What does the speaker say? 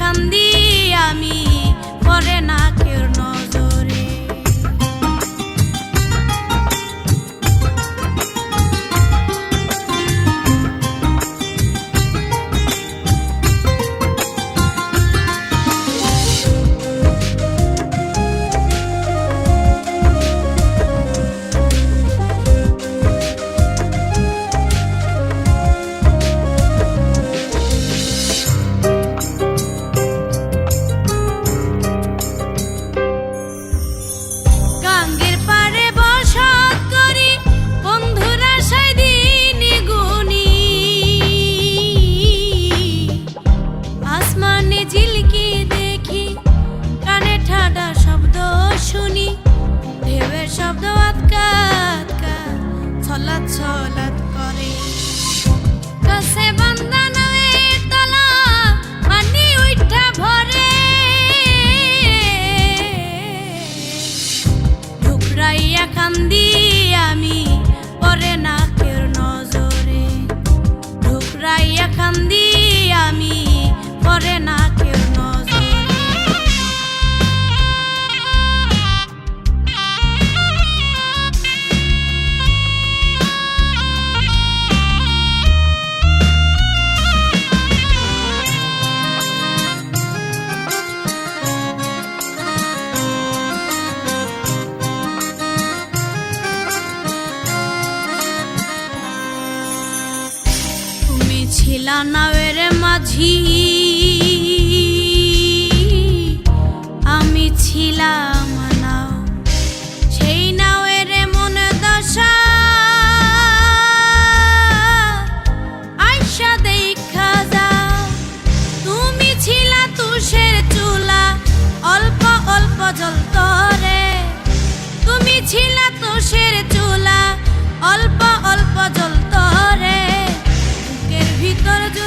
কান্দি আমি করে না শব্দ আটকা আটকা ছলা ছলাত করে। কাছে বান্দা নয় তলা পানি উঠা ভরে। ঢুকরাইয়া কান্দি নাওয়ের মাঝি। আমি ছিলাম সেই আইসা তুমি ছিলা তুষের চুলা। অল্প অল্প তুমি ছিলা তুষের চুলা। অল্প অল্প জল Çocuklara dön.